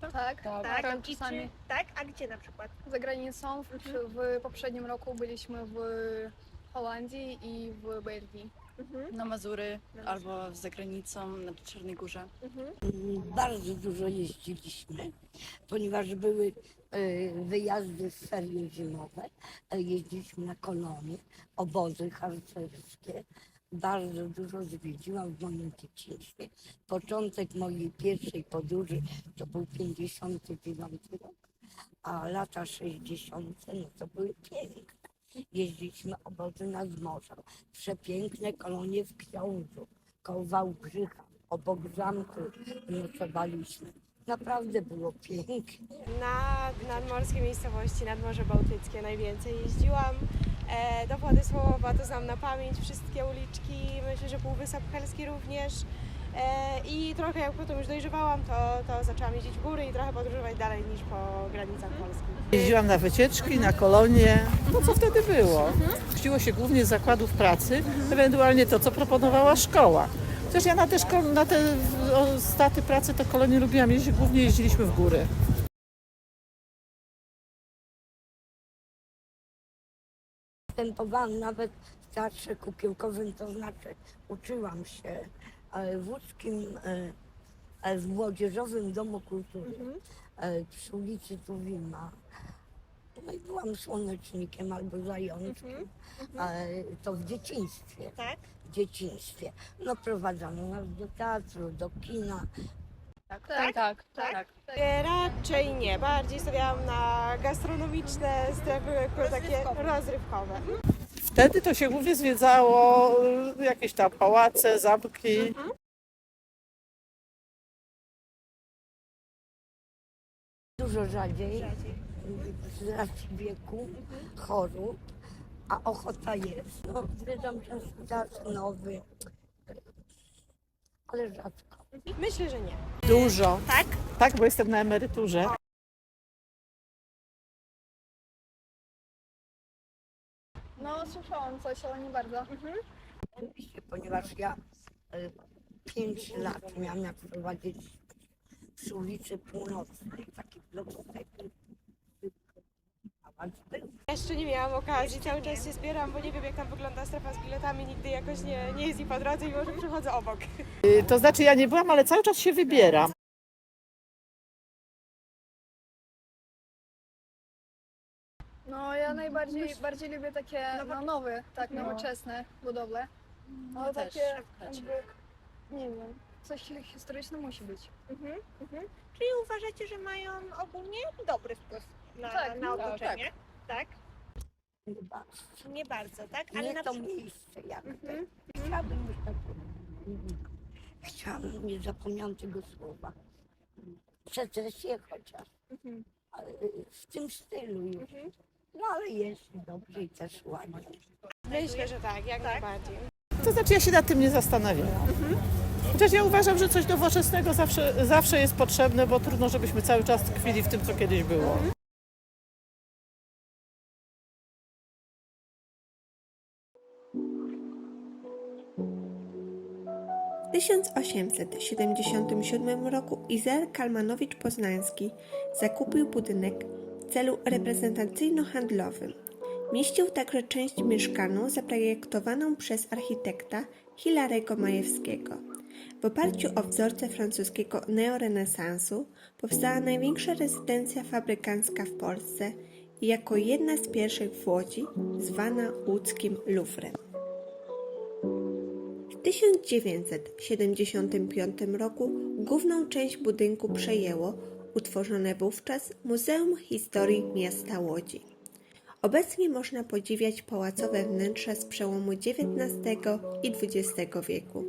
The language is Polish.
Tak? Tak, Tak, Tam i czy, czasami tak? A gdzie na przykład? za granicą. W, w poprzednim roku byliśmy w Holandii i w Belgii. Mhm. Na Mazury albo za granicą, na Czarnej Górze. Mhm. Bardzo dużo jeździliśmy, ponieważ były e, wyjazdy w ferie zimowe. E, Jeździliśmy na kolonie, obozy harcerskie. Bardzo dużo zwiedziłam w moim dzieciństwie. Początek mojej pierwszej podróży to był 59 rok, a lata 60 no to były piękne. Jeździliśmy obozy nad morza, przepiękne kolonie w Książu, koło Wałbrzycha, obok zamku nocowaliśmy. Naprawdę było pięknie. na nadmorskie miejscowości, nad Morze Bałtyckie najwięcej jeździłam. E, do Władysławowa to znam na pamięć wszystkie uliczki, myślę, że Półwysep Helski również. E, I trochę jak potem już dojrzewałam, to, to zaczęłam jeździć w góry i trochę podróżować dalej niż po granicach Polski. Jeździłam na wycieczki, na kolonie. No co wtedy było? Chodziło się głównie z zakładów pracy, ewentualnie to, co proponowała szkoła. Chociaż ja na te, szko- na te staty pracy, to kolonie lubiłam jeździć, głównie jeździliśmy w góry. Występowałam nawet w teatrze kukiełkowym, to znaczy uczyłam się e, w łódzkim, e, e, w Młodzieżowym Domu Kultury e, przy ulicy Tuwima. No i byłam słonecznikiem albo zajączkiem. E, To w dzieciństwie. Tak? W dzieciństwie. No prowadzano nas do teatru, do kina. Tak, Tak, tak, Tak? tak. E, raczej nie, bardziej stawiałam na gastronomiczne strefy jako takie rozrywkowe. Wtedy to się głównie zwiedzało y, jakieś tam pałace, zamki. Dużo rzadziej, z racji wieku, chorób, a ochota jest. No, zwiedzam często teatr nowy, ale rzadko. Myślę, że nie. Dużo. Tak? Tak, bo jestem na emeryturze. No, słyszałam coś, ale nie bardzo. Oczywiście, ponieważ ja y, pięć lat miałam jak prowadzić przy ulicy Północnej, taki blokowek. Jeszcze nie miałam okazji, cały czas się zbieram, bo nie wiem jak tam wygląda strefa z biletami, nigdy jakoś nie, nie jest i po drodze i może przechodzę obok. Y, To znaczy ja nie byłam, ale cały czas się wybieram. No, ja najbardziej bardziej lubię takie no, nowe, tak, nowoczesne budowle. No, Ja też. takie, jakby, nie wiem, coś historyczne musi być. Mhm. Mhm. Czyli uważacie, że mają ogólnie dobry wpływ na, Tak, na otoczenie? Tak. Chyba. Nie bardzo, tak? Ale Nie na to przykład... miejsce jak Mhm. Chciałabym już tak. Chciałabym, nie zapomniałam tego słowa. Secesję chociaż. Mhm. W tym stylu już. Mhm. No ale jest dobrze i też ładnie. Myślę, że tak, jak Tak? najbardziej. To znaczy ja się nad tym nie zastanawiałam. Chociaż ja uważam, że coś nowoczesnego zawsze, zawsze jest potrzebne, bo trudno, żebyśmy cały czas tkwili w tym, co kiedyś było. W 1877 roku Izel Kalmanowicz-Poznański zakupił budynek w celu reprezentacyjno-handlowym. Mieścił także część mieszkalną zaprojektowaną przez architekta Hilarego Majewskiego. W oparciu o wzorce francuskiego neorenesansu powstała największa rezydencja fabrykancka w Polsce i jako jedna z pierwszych w Łodzi zwana łódzkim Louvrem. W 1975 roku główną część budynku przejęło utworzone wówczas Muzeum Historii Miasta Łodzi. Obecnie można podziwiać pałacowe wnętrza z przełomu XIX i XX wieku.